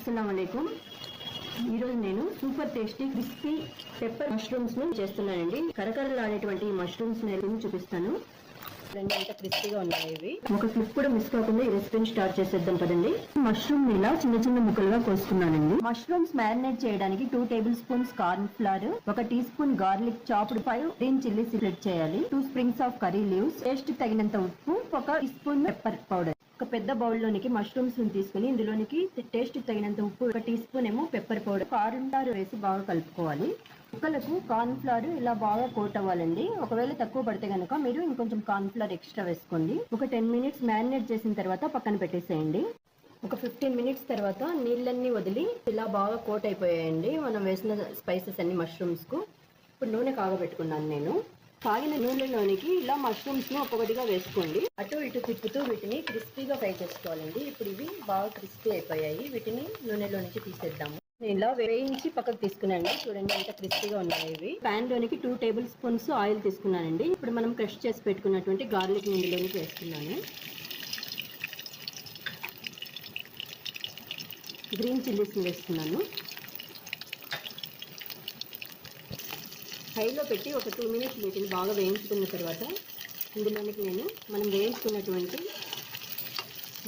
అస్సలం ఈరోజు నేను సూపర్ టేస్టీ క్రిస్పీ పెప్పర్ మష్రూమ్స్ను చేస్తున్నానండి. కరకరలాడేటువంటి ఈ మష్రూమ్స్ నేను చూపిస్తాను. రెండు ఎంత క్రిస్పీగా ఉన్నాయి ఇవి. ఒక క్లిప్ కూడా మిస్ కాకుండా ఈ రెసిపీని స్టార్ట్ చేసేద్దాం పదండి. మష్రూమ్ ఇలా చిన్న చిన్న ముక్కలుగా కోసుకున్నానండి. మష్రూమ్స్ మ్యారినేట్ చేయడానికి two tablespoons corn flour ఒక teaspoon garlic chopped five green chilli select చేయాలి. Two springs of curry leaves taste తగినంత ఉప్పు ఒక టీ స్పూన్ పెప్పర్ పౌడర్. ఒక పెద్ద బౌల్ లోనికి మష్రూమ్స్ తీసుకుని ఇందులోనికి టేస్ట్ తగినంత ఉప్పు ఒక టీ స్పూన్ ఏమో పెప్పర్ పౌడర్ కార్న్ ఫ్లవర్ వేసి బాగా కలుపుకోవాలి. ముక్కలకు కార్న్ ఫ్లవర్ ఇలా బాగా కోట్ అవ్వాలండి. ఒకవేళ తక్కువ పడితే కనుక మీరు ఇంకొంచెం కార్న్ ఫ్లవర్ ఎక్స్ట్రా వేసుకోండి. ఒక టెన్ మినిట్స్ మ్యారినేట్ చేసిన తర్వాత పక్కన పెట్టేసేయండి. ఒక ఫిఫ్టీన్ మినిట్స్ తర్వాత నీళ్ళన్నీ వదిలి ఇలా బాగా కోట్ అయిపోయాయండి. మనం వేసిన స్పైసెస్ అన్ని మష్రూమ్స్కు ఇప్పుడు నూనె కాగబెట్టుకున్నాను నేను. కాగిన నూనెలోనికి ఇలా మష్రూమ్స్ను ఒక్కొక్కటిగా వేసుకోండి. అటు ఇటు తిప్పుతూ వీటిని క్రిస్పీగా ఫ్రై చేసుకోవాలండి. ఇప్పుడు ఇవి బాగా క్రిస్పీ అయిపోయాయి. వీటిని నూనెలో నుంచి తీసేద్దాము. నేను ఇలా వేయించి పక్కకు తీసుకున్నానండి. చూడండి ఎంత క్రిస్పీగా ఉన్నాయి ఇవి. ప్యాన్ లోనికి టూ టేబుల్ స్పూన్స్ ఆయిల్ తీసుకున్నానండి. ఇప్పుడు మనం క్రష్ చేసి పెట్టుకున్నటువంటి గార్లిక్ నిండులోనికి వేస్తున్నాను. గ్రీన్ చిల్లీస్ వేస్తున్నాను. హైలో పెట్టి ఒక టూ మినిట్స్ వీటిని బాగా వేయించుకున్న తర్వాత ఇందులోనికి నేను మనం వేయించుకున్నటువంటి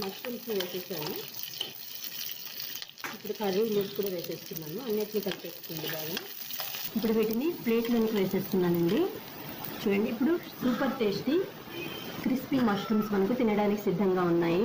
మష్రూమ్స్ని వేసేసాను ఇప్పుడు కర్రీ లీవ్స్ కూడా వేసేస్తున్నాను. అన్నిటిని కలిపేస్తుంది బాగా. ఇప్పుడు వీటిని ప్లేట్లోనికి వేసేస్తున్నానండి. చూడండి ఇప్పుడు సూపర్ టేస్టీ క్రిస్పీ మష్రూమ్స్ మనకు తినడానికి సిద్ధంగా ఉన్నాయి.